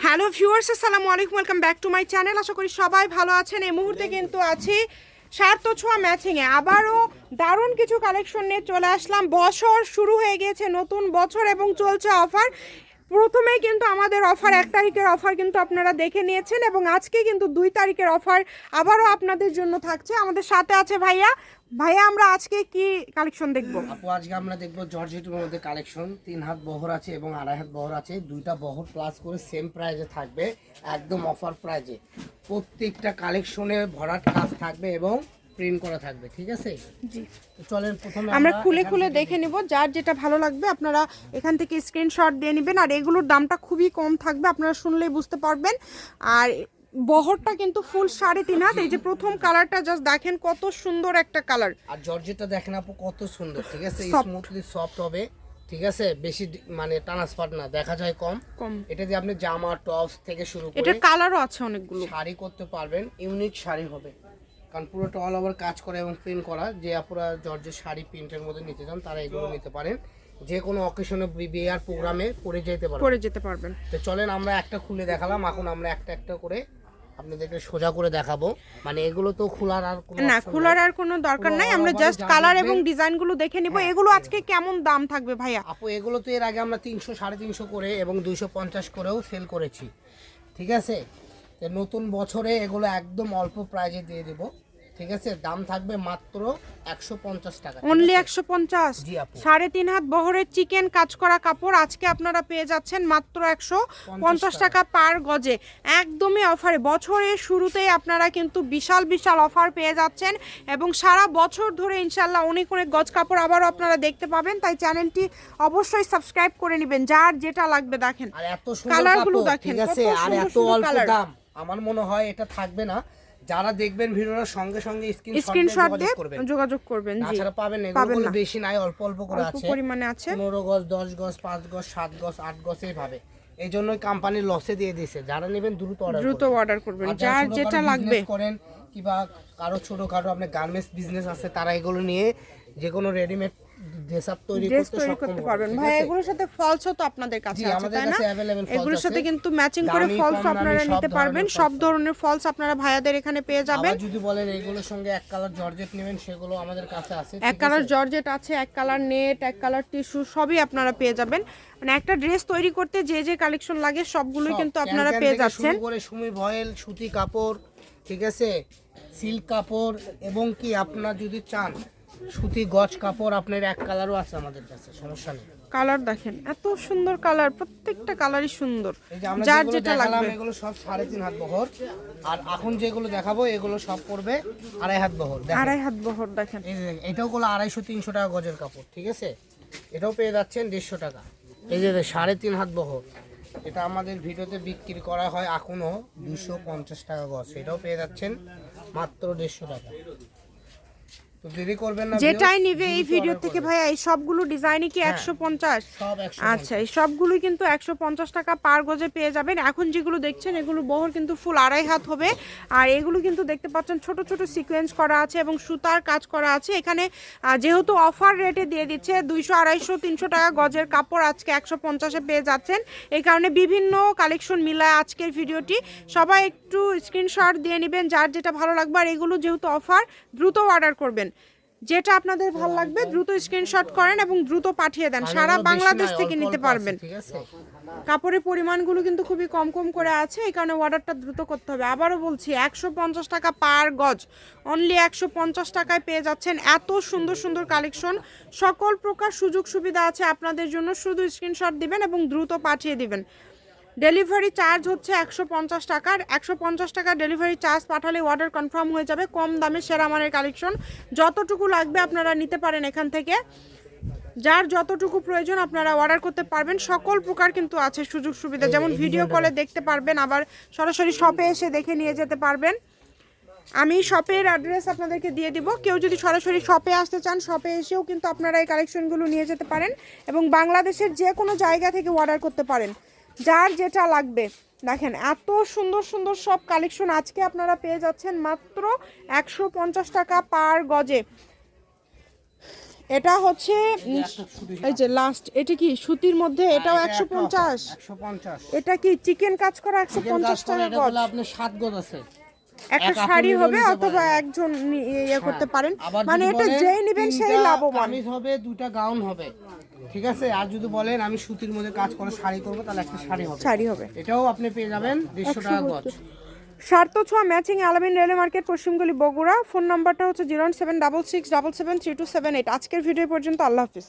Hello viewers আসসালামু আলাইকুম welcome back to my channel. আশা করি সবাই ভালো আছেন। এই মুহূর্তে কিন্তু আছি সার্থ ছোঁয়া ম্যাচিংয়ে আবারও দারুণ কিছু কালেকশন নিয়ে চলে আসলাম। বছর শুরু হয়ে গিয়েছে নতুন বছর এবং চলছে অফার প্রথমেই কিন্তু আমাদের অফার এক তারিখের অফার কিন্তু আপনারা দেখে নিয়েছেন এবং আজকে কিন্তু দুই তারিখের অফার আবারও আপনাদের জন্য থাকছে। আমাদের সাথে আছে ভাইয়া। ভাইয়া, আমরা আজকে কি কালেকশন দেখব? আপু, আজকে আমরা দেখব জর্জেটের মধ্যে কালেকশন তিন হাত বহর আছে এবং আড়াই হাত বহর আছে। দুইটা বহর প্লাস করে সেম প্রাইজে থাকবে, একদম অফার প্রাইজে প্রত্যেকটা কালেকশনে ভরাট কাজ থাকবে এবং প্রিন্ট করা থাকবে ঠিক আছে? জি। চলেন প্রথমে আমরা খুলে খুলে দেখে নিব যার যেটা ভালো লাগবে আপনারা এখান থেকে স্ক্রিনশট দিয়ে নেবেন আর এগুলোর দামটা খুবই কম থাকবে আপনারা শুনলেই বুঝতে পারবেন। আর বহরটা কিন্তু ফুল সাড়ে তিন হাত এই যে প্রথম কালারটা জাস্ট দেখেন কত সুন্দর একটা কালার আর জর্জেটটা দেখেন আপু কত সুন্দর ঠিক আছে. স্মুথলি সফট হবে ঠিক আছে? বেশি মানে ট্রান্সফার না দেখা যায় কম। কম। এটা দিয়ে আপনি জামা টপস থেকে শুরু করে এটার কালারও আছে অনেকগুলো। শাড়ি করতে পারবেন ইউনিক শাড়ি হবে। কারণ পুরোটা অল ওভার কাজ করা এবং প্রিন্ট করা যে আপুরা জর্জের শাড়ি প্রিন্টের মধ্যে নিতে চান তারা এগুলো নিতে পারেন। যে কোনো অকেশনে বিয়ার প্রোগ্রামে পরে যেতে পারবেন। পরে যেতে পারবেন। তো চলেন আমরা একটা খুলে দেখালাম। এখন আমরা একটা একটা করে আপনাদেরকে সোজা করে দেখাবো। মানে এগুলো তো খোলার আর কোনো না খোলার আর কোনো দরকার নাই। আমরা জাস্ট কালার এবং ডিজাইনগুলো দেখে নিব। এগুলো আজকে কেমন দাম থাকবে ভাইয়া? আপু এগুলো তো এর আগে আমরা তিনশো সাড়ে তিনশো করে এবং দুইশো পঞ্চাশ করেও সেল করেছি। ঠিক আছে? তো নতুন বছরে এগুলো একদম অল্প প্রাইজে দিয়ে দেবো। ঠিক আছে? দাম থাকবে মাত্র একশো পঞ্চাশ টাকা। অনলি একশো পঞ্চাশ? সাড়ে তিন হাত বহরের চিকেন কাজ করা কাপড় আজকে আপনারা পেয়ে যাচ্ছেন মাত্র একশো পঞ্চাশ টাকা পার গজে। একদমই অফারে বছরের শুরুতেই আপনারা কিন্তু বিশাল বিশাল অফার পেয়ে যাচ্ছেন এবং সারা বছর ধরে ইনশাল্লাহ অনেক অনেক গজ কাপড় আবারও আপনারা দেখতে পাবেন। তাই চ্যানেলটি অবশ্যই সাবস্ক্রাইব করে নেবেন। যার যেটা লাগবে দেখেন। কালারগুলো দেখেন, আর এত অল্প। দাম। আমার মনে হয় এটা থাকবে না। যারা দেখবেন ভিডিওর সঙ্গে সঙ্গে স্ক্রিনশট দিয়ে যোগাযোগ করবেন। জি। তাছাড়া পাবেন এগুলো। বেশি নাই অল্প অল্প করে আছে। পরিমাণে আছে। পনেরো গজ দশ গজ পাঁচ গজ সাত গজ আট গজ এইভাবে। এই জন্যই কোম্পানি লসে দিয়ে দিছে যারা নেবেন দ্রুত অর্ডার দ্রুত অর্ডার করবেন। যার যেটা লাগবে। করেন কিংবা কারও ছোটখাটো আপনার গার্মেন্টস বিজনেস আছে তারা এগুলো নিয়ে যে কোনো রেডিমেড ড্রেস আপ তৈরি করতে পারবেন। ভাই এগুলোর সাথে ফলসও তো আপনাদের কাছে আছে তাই না? এগুলোর সাথে কিন্তু ম্যাচিং করে ফলস আপনারা নিতে পারবেন। সব ধরনের ফলস আপনারা ভাইয়াদের এখানে পেয়ে যাবেন। যদি বলেন এগুলোর সঙ্গে এক কালার জর্জেট নেবেন সেগুলো আমাদের কাছে আছে এক কালার জর্জেট আছে এক কালার নেট এক কালার টিস্যু সবই আপনারা পেয়ে যাবেন। মানে একটা ড্রেস তৈরি করতে যে যে কালেকশন লাগে সবগুলোই কিন্তু আপনারা পেয়ে যাচ্ছেন। করে সুমি ভয়েল সুতি কাপড় ঠিক আছে? সিল্ক কাপড় এবং কি আপনার যদি চান সুতি গজ কাপড় আপনার এক কালারও আছে আমাদের কাছে সমস্যা নেই। কালার দেখেন এত সুন্দর কালার প্রত্যেকটা কালারই সুন্দর যার যেটা লাগবে। এগুলো সব সাড়ে তিন হাত বহর আর এখন যেগুলো দেখাবো এগুলো সব পড়বে আড়াই হাত বহর। আড়াই হাত বহর দেখেন। এটাও করল আড়াইশো তিনশো টাকা গজের কাপড় ঠিক আছে? এটাও পেয়ে যাচ্ছেন দেড়শো টাকা। এই যে সাড়ে তিন হাত বহর এটা আমাদের ভিডিওতে বিক্রি করা হয় এখনও দুশো পঞ্চাশ টাকা গজ এটাও পেয়ে যাচ্ছেন মাত্র দেড়শো টাকা। যেটাই নিবে এই ভিডিও থেকে ভাইয়া এই সবগুলো ডিজাইনই কি একশো পঞ্চাশ? আচ্ছা এই সবগুলোই কিন্তু একশো পঞ্চাশ টাকা পার গজে পেয়ে যাবেন। এখন যেগুলো দেখছেন এগুলো বহর কিন্তু ফুল আড়াই হাত হবে। আর এগুলো কিন্তু দেখতে পাচ্ছেন ছোট ছোট সিকোয়েন্স করা আছে এবং সুতার কাজ করা আছে। এখানে যেহেতু অফার রেটে দিয়ে দিচ্ছে দুইশো আড়াইশো তিনশো টাকা গজের কাপড় আজকে একশো পঞ্চাশে পেয়ে যাচ্ছেন। এই কারণে বিভিন্ন কালেকশন মিলায় আজকের ভিডিওটি। সবাই একটু স্ক্রিনশট দিয়ে নেবেন যার যেটা ভালো লাগবে। আর এগুলো যেহেতু অফার দ্রুত অর্ডার করবেন। যেটা আপনাদের ভালো লাগবে দ্রুত স্ক্রিনশট করেন এবং দ্রুত পাঠিয়ে দেন। সারা বাংলাদেশ থেকে নিতে পারবেন। কাপড়ের পরিমাণগুলো কিন্তু খুবই কম কম করে আছে এই কারণে অর্ডারটা দ্রুত করতে হবে। আবারও বলছি একশো পঞ্চাশ টাকা পার গজ। অনলি একশো পঞ্চাশ টাকায় পেয়ে যাচ্ছেন এত সুন্দর সুন্দর কালেকশন সকল প্রকার সুযোগ সুবিধা আছে আপনাদের জন্য। শুধু স্ক্রিনশট দিবেন এবং দ্রুত পাঠিয়ে দিবেন। ডেলিভারি চার্জ হচ্ছে একশো পঞ্চাশ টাকার একশো পঞ্চাশ টাকার ডেলিভারি চার্জ পাঠালে অর্ডার কনফার্ম হয়ে যাবে কম দামে সেরা মানের কালেকশন যতটুকু লাগবে আপনারা নিতে পারেন এখান থেকে। যার যতটুকু প্রয়োজন আপনারা অর্ডার করতে পারবেন। সকল প্রকার কিন্তু আছে সুযোগ সুবিধা। যেমন ভিডিও কলে দেখতে পারবেন আবার সরাসরি শপে এসে দেখে নিয়ে যেতে পারবেন। আমি শপের অ্যাড্রেস আপনাদেরকে দিয়ে দিব। কেউ যদি সরাসরি শপে আসতে চান শপে এসেও কিন্তু আপনারা এই কালেকশনগুলো নিয়ে যেতে পারেন এবং বাংলাদেশের যে কোনো জায়গা থেকে অর্ডার করতে পারেন। যার যেটা লাগবে। দেখেন এত সুন্দর সুন্দর সব কালেকশন আজকে আপনারা পেয়ে যাচ্ছেন মাত্র একশো পঞ্চাশ টাকা পার গজে। এটা হচ্ছে এই যে লাস্ট এটা কি সুতির মধ্যে? এটাও একশো পঞ্চাশ? এটা কি চিকেন কাজ করা একশো পঞ্চাশ টাকা গজ? আপনার সাত গজ আছে। একটা শাড়ি হবে অথবা একজন ইয়ে করতে পারেন। হ্যাঁ। মানে এটা যেই নেবেন সেই লাভবান। হবে দুটা গাউন হবে। ঠিক আছে? আর যদি বলেন আমি সুতির মধ্যে কাজ করে শাড়ি করব তাহলে একটা শাড়ি হবে। শাড়ি হবে। এটাও আপনি পেয়ে যাবেন দেড়শো টাকা গজ। সার্থ ছোঁয়া ম্যাচিং আলামিন রেলওয়ে মার্কেট পশ্চিমগুলি বগুড়া। ফোন নাম্বারটা হচ্ছে zero seven double six double seven three two seven eight. আজকের ভিডিও পর্যন্ত আল্লাহ হাফিজ।